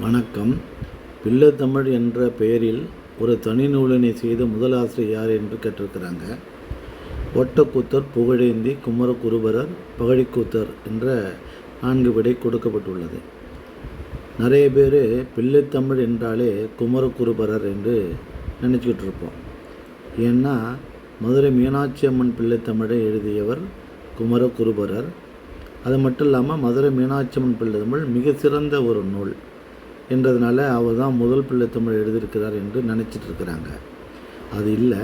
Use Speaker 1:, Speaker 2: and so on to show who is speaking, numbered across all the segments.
Speaker 1: வணக்கம். பிள்ளைத்தமிழ் என்ற பெயரில் ஒரு தனி நூலினை செய்த முதல் ஆசிரியர் யார் என்று கேட்டிருக்கிறாங்க. ஒட்டக்கூத்தர் புகழேந்தி குமரகுருபரர் பகழிக்கூத்தர் என்ற நான்கு விடை கொடுக்கப்பட்டுள்ளது. நிறைய பேர் பிள்ளைத்தமிழ் என்றாலே குமரகுருபரர் என்று நினச்சிக்கிட்டு இருப்போம். ஏன்னா மதுரை மீனாட்சி அம்மன் பிள்ளைத்தமிழை எழுதியவர் குமரகுருபரர். அது மட்டும் இல்லாமல் மதுரை மீனாட்சி அம்மன் பிள்ளைத்தமிழ் மிக சிறந்த ஒரு நூல். என்றதுனால அவர் தான் முதல் பிள்ளைத்தமிழ் எழுதியிருக்கிறார் என்று நினச்சிட்டு இருக்கிறாங்க. அது இல்லை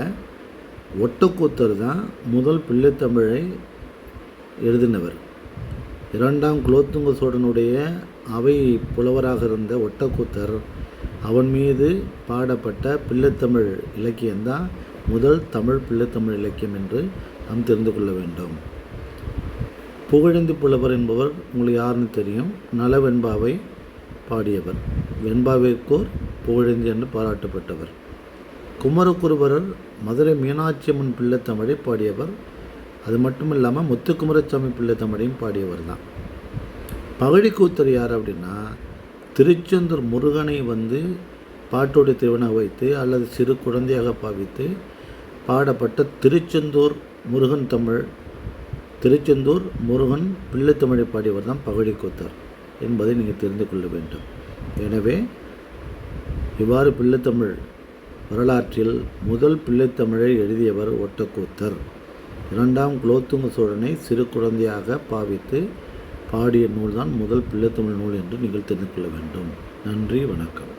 Speaker 1: ஒட்டக்கூத்தர் தான் முதல் பிள்ளைத்தமிழை எழுதினவர். இரண்டாம் குலோத்துங்க சோழனுடைய அவை புலவராக இருந்த ஒட்டக்கூத்தர் அவன் மீது பாடப்பட்ட பிள்ளைத்தமிழ் இலக்கியம்தான் முதல் தமிழ் பிள்ளைத்தமிழ் இலக்கியம் என்று நாம் தெரிந்து கொள்ள வேண்டும். புகழேந்தி புலவர் என்பவர் உங்களுக்கு யாருன்னு தெரியும். நலவெண்பாவை பாடியவர். வெண்பாவிற்கோர் புகழேந்தி என்று பாராட்டப்பட்டவர். குமரகுருபரர் மதுரை மீனாட்சி அம்மன் பிள்ளைத்தமிழை பாடியவர். அது மட்டும் இல்லாமல் முத்துக்குமரசாமி பிள்ளைத்தமிழையும் பாடியவர் தான். பகழிக்கூத்தர் யார் அப்படின்னா திருச்செந்தூர் முருகனை வந்து பாட்டோடு திருவிழா வைத்து அல்லது சிறு குழந்தையாக பாவித்து பாடப்பட்ட திருச்செந்தூர் முருகன் தமிழ் திருச்செந்தூர் முருகன் பிள்ளைத்தமிழை பாடியவர் தான் பகழிக்கூத்தர் என்பதை நீங்கள் தெரிந்து கொள்ள வேண்டும். எனவே இவ்வாறு பிள்ளைத்தமிழ் வரலாற்றில் முதல் பிள்ளைத்தமிழை எழுதியவர் ஒட்டக்கூத்தர். இரண்டாம் குலோத்துங்க சோழனை சிறு குழந்தையாக பாவித்து பாடிய நூல்தான் முதல் பிள்ளைத்தமிழ் நூல் என்று நீங்கள் தெரிந்து கொள்ள வேண்டும். நன்றி வணக்கம்.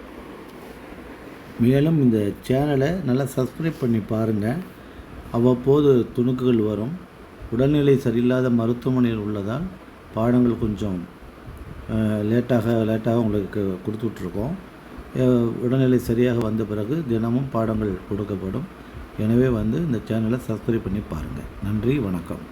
Speaker 1: மேலும் இந்த சேனலை நல்லா சப்ஸ்கிரைப் பண்ணி பாருங்கள் அவ்வப்போது துணுக்குகள் வரும். உடல்நிலை சரியில்லாத மருத்துவமனையில் உள்ளதால் பாடங்கள் கொஞ்சம் லேட்டாக லேட்டாக உங்களுக்கு கொடுத்துட்ருக்கோம். உடல்நிலை சரியாக வந்த பிறகு தினமும் பாடங்கள் கொடுக்கப்படும். எனவே வந்து இந்த சேனலை சப்ஸ்கிரைப் பண்ணி பாருங்கள் நன்றி வணக்கம்.